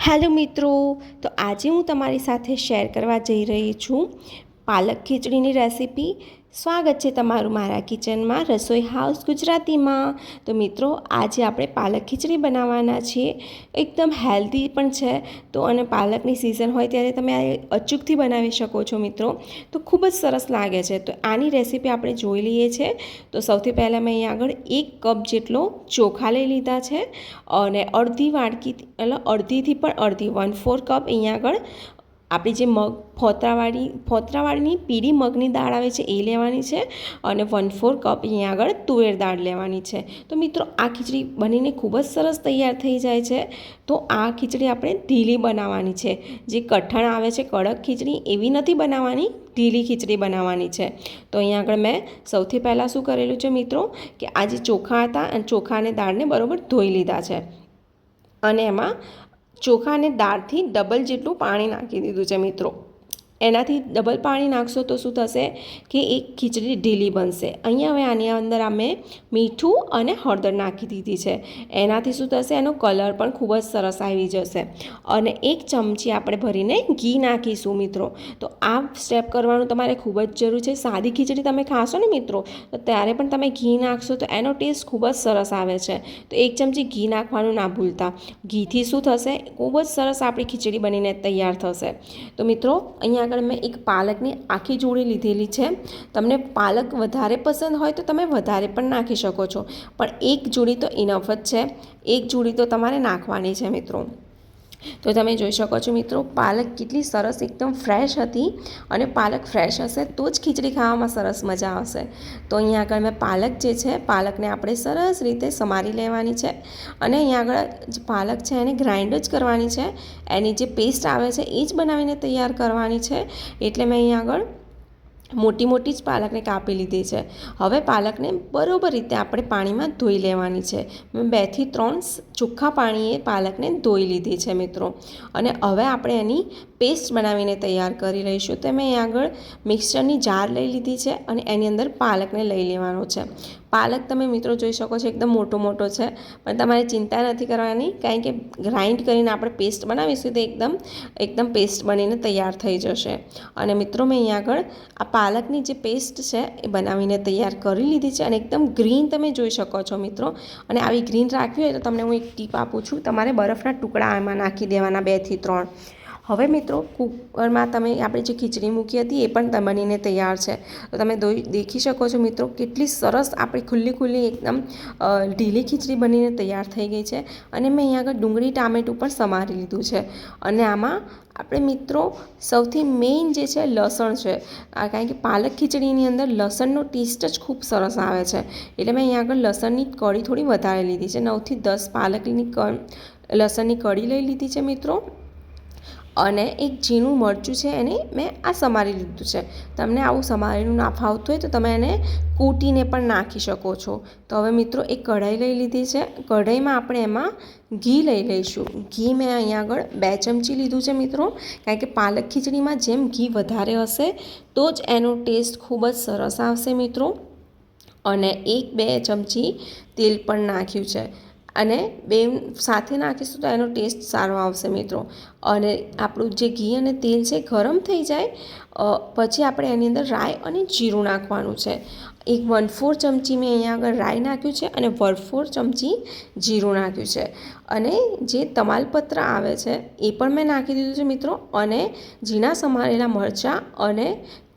Hello મિત્રો, તો આજે હું તમારી સાથે શેર કરવા જઈ રહી છું પાલક ખીચડીની રેસીપી. સ્વાગત છે તમારું મારા કિચનમાં રસોઈ હાઉસ ગુજરાતીમાં. તો મિત્રો, આજે આપણે પાલક ખીચડી બનાવવાના છીએ. એકદમ હેલ્ધી પણ છે. તો અને પાલકની સિઝન હોય ત્યારે તમે આ અચૂકથી બનાવી શકો છો મિત્રો. તો ખૂબ જ સરસ લાગે છે. તો આની રેસીપી આપણે જોઈ લઈએ છીએ તો સૌથી પહેલાં મેં અહીંયા આગળ એક કપ જેટલો ચોખા લઈ લીધા છે. અને અડધી વાડકી એટલે અડધીથી પણ અડધી વન ફોર કપ અહીંયા આગળ આપણી જે મગ, ફોતરાવાળી, ફોતરાવાળીની પીળી મગની દાળ આવે છે એ લેવાની છે અને વન ફોર કપ અહીંયા આગળ તુવેર દાળ લેવાની છે. તો મિત્રો, આ ખીચડી બનીને ખૂબ જ સરસ તૈયાર થઈ જાય છે. તો આ ખીચડી આપણે ઢીલી બનાવવાની છે. જે કઠણ આવે છે કડક ખીચડી, એવી નથી બનાવવાની, ઢીલી ખીચડી બનાવવાની છે. તો અહીંયા આગળ મેં સૌથી પહેલાં શું કરેલું છે મિત્રો, કે આ જે ચોખા હતા અને ચોખા અને દાળને બરાબર ધોઈ લીધા છે. અને એમાં ચોખા અને દાળથી ડબલ જેટલું પાણી નાખી દીધું છે મિત્રો. એનાથી ડબલ પાણી નાખશો તો શું થશે કે એ ખીચડી ઢીલી બનશે. અહીંયા હવે આની અંદર અમે મીઠું અને હળદર નાખી દીધી છે. એનાથી શું થશે? એનો કલર પણ ખૂબ જ સરસ આવી જશે. અને એક ચમચી આપણે ભરીને ઘી નાખીશું મિત્રો. તો આ સ્ટેપ કરવાનું તમારે ખૂબ જ જરૂર છે. સાદી ખીચડી તમે ખાશો ને મિત્રો, તો ત્યારે પણ તમે ઘી નાખશો તો એનો ટેસ્ટ ખૂબ જ સરસ આવે છે. તો એક ચમચી ઘી નાખવાનું ના ભૂલતા. ઘીથી શું થશે? ખૂબ જ સરસ આપણી ખીચડી બનીને તૈયાર થશે. તો મિત્રો, અહીંયા આગળ મેં એક પાલકની આખી જોડી લીધેલી છે. તમને પાલક વધારે પસંદ હોય તો તમે વધારે પણ નાખી શકો છો. પણ એક જોડી તો ઇનફ જ છે. એક જોડી તો તમારે નાખવાની છે મિત્રો. તો તમે જોઈ શકો છો મિત્રો, પાલક કેટલી સરસ એકદમ ફ્રેશ હતી અને પાલક ફ્રેશ હશે તો જ ખીચડી ખાવામાં સરસ મજા આવશે. તો અહીંયા આગળ મેં પાલક જે છે, પાલકને આપણે સરસ રીતે સમારી લેવાની છે અને અહીંયા આગળ જે પાલક છે એને ગ્રાઇન્ડ જ કરવાની છે. એની જે પેસ્ટ આવે છે એ જ બનાવીને તૈયાર કરવાની છે. એટલે મેં અહીંયા આગળ મોટી મોટી જ પાલકને કાપી લીધી છે. હવે પાલકને બરોબર રીતે આપણે પાણીમાં ધોઈ લેવાની છે. મેં બેથી ત્રણ ચોખ્ખા પાણીએ પાલકને ધોઈ લીધી છે મિત્રો. અને હવે આપણે એની પેસ્ટ બનાવીને તૈયાર કરી લઈશું. તો મેં આગળ મિક્સચરની જાર લઈ લીધી છે અને એની અંદર પાલકને લઈ લેવાનો છે. પાલક તમે મિત્રો જોઈ શકો છો એકદમ મોટો મોટો છે. પણ તમારે ચિંતા નથી કરવાની. કારણ કે ગ્રાઇન્ડ કરીને આપણે પેસ્ટ બનાવીશું તો એકદમ એકદમ પેસ્ટ બનીને તૈયાર થઈ જશે. અને મિત્રો મેં અહીંયા આગળ આ પાલકની જે પેસ્ટ છે એ બનાવીને તૈયાર કરી લીધી છે અને એકદમ ગ્રીન તમે જોઈ શકો છો મિત્રો. અને આવી ગ્રીન રાખવી હોય તો તમને હું એક ટીપ આપું છું. તમારે બરફના ટુકડા એમાં નાખી દેવાના બેથી ત્રણ. હવે મિત્રો, કુકરમાં તમે આપણે જે ખીચડી મૂકી હતી એ પણ બનીને તૈયાર છે. તો તમે દેખી શકો છો મિત્રો, કેટલી સરસ આપણી ખુલ્લી ખુલ્લી એકદમ ઢીલી ખીચડી બનીને તૈયાર થઈ ગઈ છે. અને મેં અહીંયા આગળ ડુંગળી, ટામેટું પણ સમારી લીધું છે. અને આમાં આપણે મિત્રો, સૌથી મેઇન જે છે લસણ છે કારણ કે પાલક ખીચડીની અંદર લસણનો ટેસ્ટ જ ખૂબ સરસ આવે છે. એટલે મેં અહીંયા આગળ લસણની કળી થોડી વધારે લીધી છે. નવથી દસ પાલકની લસણની કળી લઈ લીધી છે મિત્રો. અને એક ઝીણું મરચું છે એને મેં આ સમારી લીધું છે. તમને આવું સમારેલું ના ફાવતું હોય તો તમે એને કૂટીને પણ નાખી શકો છો. તો હવે મિત્રો એક કઢાઈ લઈ લીધી છે. કઢાઈમાં આપણે એમાં ઘી લઈ લઈશું. ઘી મેં અહીંયા આગળ બે ચમચી લીધું છે મિત્રો. કારણ કે પાલક ખીચડીમાં જેમ ઘી વધારે હશે, તો જ એનો ટેસ્ટ ખૂબ જ સરસ આવશે મિત્રો. અને એક બે ચમચી તેલ પણ નાખ્યું છે. અને બે સાથે નાખીશું તો એનો ટેસ્ટ સારો આવશે મિત્રો. અને આપણું જે ઘી અને તેલ છે ગરમ થઈ જાય પછી આપણે એની અંદર રાઈ અને જીરું નાખવાનું છે. એક વન ફોર ચમચી મેં અહીંયા આગળ રાઈ નાખ્યું છે અને વન ફોર ચમચી જીરું નાખ્યું છે. અને જે તમાલપત્ર આવે છે એ પણ મેં નાખી દીધું છે મિત્રો. અને ઝીણા સમારેલા મરચાં અને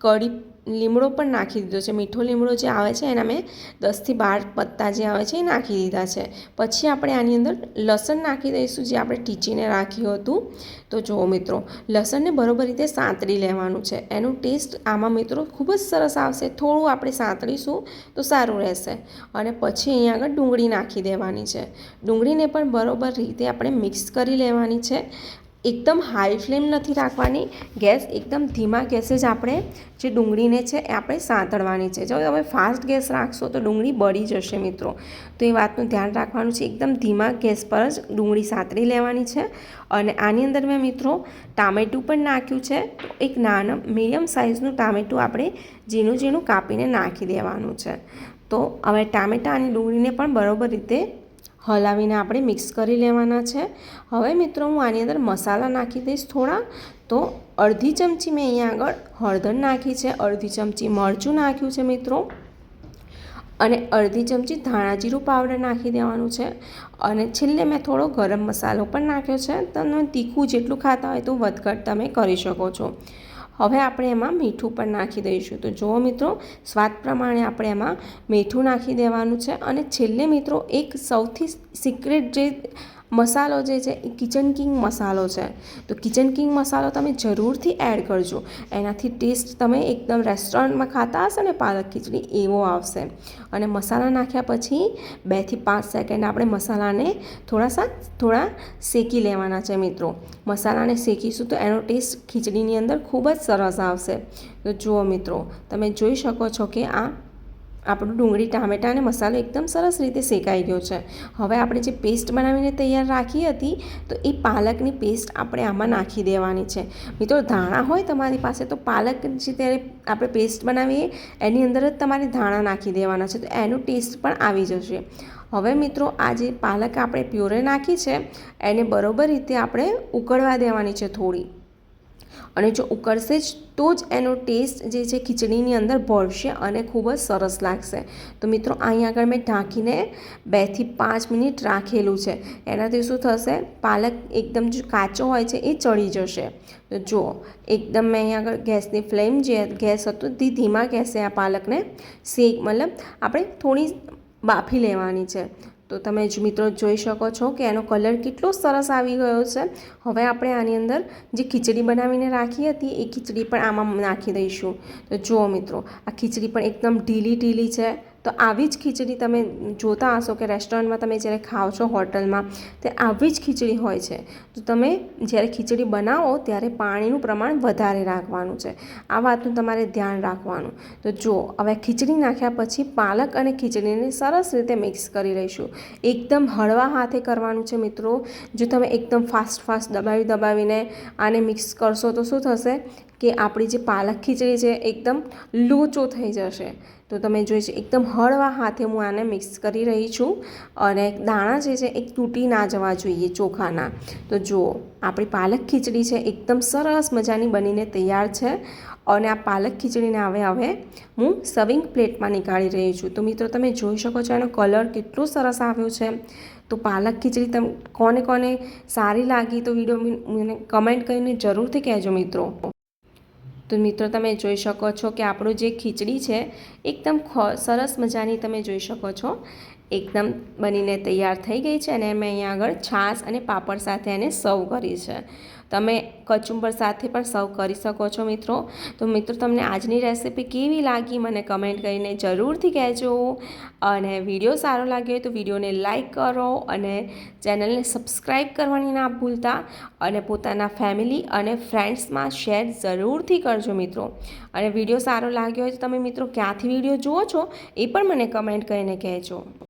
કઢી લીમડો પણ નાખી દીધો છે. મીઠો લીમડો જે આવે છે એના મેં દસથી બાર પત્તા જે આવે છે એ નાખી દીધા છે. પછી આપણે આની અંદર લસણ નાખી દઈશું જે આપણે ટીચીને રાખ્યું હતું. તો જુઓ મિત્રો, લસણને બરોબર રીતે સાંતળી લેવાનું છે. એનું ટેસ્ટ આમાં મિત્રો ખૂબ જ સરસ આવશે. થોડું આપણે સાંતળીશું તો સારું રહેશે. અને પછી અહીંયા આગળ ડુંગળી નાખી દેવાની છે. ડુંગળીને પણ બરોબર રીતે આપણે મિક્સ કરી લેવાની છે. એકદમ હાઈ ફ્લેમ નથી રાખવાની. ગેસ એકદમ ધીમા ગેસે જ આપણે જે ડુંગળીને છે એ આપણે સાંતળવાની છે. જો તમે ફાસ્ટ ગેસ રાખશો તો ડુંગળી બળી જશે મિત્રો. તો એ વાતનું ધ્યાન રાખવાનું છે. એકદમ ધીમા ગેસ પર જ ડુંગળી સાંતળી લેવાની છે. અને આની અંદર મેં મિત્રો ટામેટું પણ નાખ્યું છે. તો એક નાના મીડિયમ સાઇઝનું ટામેટું આપણે ઝીણું ઝીણું કાપીને નાખી દેવાનું છે. તો હવે ટામેટાં અને ડુંગળીને પણ બરાબર રીતે હલાવીને આપણે મિક્સ કરી લેવાના છે. હવે મિત્રો હું આની અંદર મસાલા નાખી દઈશ થોડા. તો અડધી ચમચી મેં અહીંયા આગળ હળદર નાખી છે, અડધી ચમચી મરચું નાખ્યું છે મિત્રો. અને અડધી ચમચી ધાણા જીરું પાવડર નાખી દેવાનું છે. અને છેલ્લે મેં થોડો ગરમ મસાલો પણ નાખ્યો છે. તમે તીખું જેટલું ખાતા હોય તો વધઘટ તમે કરી શકો છો. હવે આપણે એમાં મીઠું પણ નાખી દઈશું. તો જુઓ મિત્રો, સ્વાદ પ્રમાણે આપણે એમાં મીઠું નાખી દેવાનું છે અને છેલ્લે મિત્રો, એક સૌથી સિક્રેટ જે મસાલો જે છે એ કિચન કિંગ મસાલો છે. તો કિચન કિંગ મસાલો તમે જરૂરથી એડ કરજો. એનાથી ટેસ્ટ તમે એકદમ રેસ્ટોરન્ટમાં ખાતા હશો ને પાલક ખીચડી એવો આવશે. અને મસાલા નાખ્યા પછી બેથી પાંચ સેકન્ડ આપણે મસાલાને થોડા સા થોડા શેકી લેવાના છે મિત્રો. મસાલાને શેકીશું તો એનો ટેસ્ટ ખીચડીની અંદર ખૂબ જ સરસ આવશે. તો જુઓ મિત્રો, તમે જોઈ શકો છો કે આ આપણું ડુંગળી, ટામેટાં અને મસાલો એકદમ સરસ રીતે શેકાઈ ગયો છે. હવે આપણે જે પેસ્ટ બનાવીને તૈયાર રાખી હતી, તો એ પાલકની પેસ્ટ આપણે આમાં નાખી દેવાની છે. મિત્રો, ધાણા હોય તમારી પાસે, તો પાલક જે ત્યારે આપણે પેસ્ટ બનાવીએ, એની અંદર જ તમારે ધાણા નાખી દેવાના છે, તો એનું ટેસ્ટ પણ આવી જશે. હવે મિત્રો, આ જે પાલક આપણે પ્યોરે નાખી છે, એને બરોબર રીતે આપણે ઉકળવા દેવાની છે થોડી. અને જો ઉકળશે જ, તો જ એનો ટેસ્ટ જે છે ખીચડીની અંદર ભળશે અને ખૂબ જ સરસ લાગશે. તો મિત્રો, અહીં આગળ મેં ઢાંકીને બેથી પાંચ મિનિટ રાખેલું છે. એનાથી શું થશે? પાલક એકદમ જો કાચો હોય છે, એ ચડી જશે. તો જુઓ એકદમ મેં અહીં આગળ ગેસની ફ્લેમ જે ગેસ હતો તે ધીમા ગેસે આ પાલકને શેક મતલબ આપણે થોડી બાફી લેવાની છે. તો તમે જ મિત્રો જોઈ શકો છો કે એનો કલર કેટલો સરસ આવી ગયો છે. હવે આપણે આની અંદર જે ખીચડી બનાવીને રાખી હતી, એ ખીચડી પણ આમાં નાખી દઈશું. તો જુઓ મિત્રો, આ ખીચડી પણ એકદમ ઢીલી ઢીલી છે. તો આવી જ ખીચડી તમે જોતા હશો કે રેસ્ટોરન્ટમાં તમે જ્યારે ખાઓ છો હોટલમાં, તે આવી જ ખીચડી હોય છે. તો તમે જ્યારે ખીચડી બનાવો ત્યારે પાણીનું પ્રમાણ વધારે રાખવાનું છે. આ વાતનું તમારે ધ્યાન રાખવાનું. તો જુઓ, હવે ખીચડી નાખ્યા પછી પાલક અને ખીચડીને સરસ રીતે મિક્સ કરી લઈશું. એકદમ હળવા હાથે કરવાનું છે મિત્રો. જો તમે એકદમ ફાસ્ટ ફાસ્ટ દબાવી દબાવીને આને મિક્સ કરશો તો શું થશે? કે આપણી જે પાલક ખીચડી છે એકદમ લોચો થઈ જશે. તો તમે જોઈ છે એકદમ હળવા હાથે હું આને મિક્સ કરી રહી છું અને દાણા જે છે એ તૂટી ના જવા જોઈએ ચોખાના. તો જુઓ, આપણી પાલક ખીચડી છે એકદમ સરસ મજાની બનીને તૈયાર છે અને આ પાલક ખીચડીને હવે હવે હું સર્વિંગ પ્લેટમાં નીકાળી રહી છું. તો મિત્રો, તમે જોઈ શકો છો એનો કલર કેટલો સરસ આવ્યો છે. તો પાલક ખીચડી તમે, કોને કોને સારી લાગી તો વીડિયો મને કમેન્ટ કરીને જરૂરથી કહેજો મિત્રો. તો મિત્રો, તમે જોઈ શકો છો કે આપણું જે ખીચડી છે, એકદમ સરસ મજાની તમે જોઈ શકો છો. એકદમ બનીને તૈયાર થઈ ગઈ છે અને મેં અહીંયા આગળ છાશ અને પાપડ સાથે એને સર્વ કરી છે. તમે કચુંબર સાથે પણ સર્વ કરી શકો છો મિત્રો. તો મિત્રો, તમને આજની રેસીપી કેવી લાગી મને કમેન્ટ કરીને જરૂરથી કહેજો. અને વીડિયો સારો લાગ્યો હોય તો વિડીયોને લાઇક કરો અને ચેનલને સબસ્ક્રાઈબ કરવાની ના ભૂલતા. અને પોતાના ફેમિલી અને ફ્રેન્ડ્સમાં શેર જરૂરથી કરજો મિત્રો. અને વીડિયો સારો લાગ્યો હોય તો તમે મિત્રો ક્યાંથી વીડિયો જુઓ છો એ પણ મને કમેન્ટ કરીને કહેજો.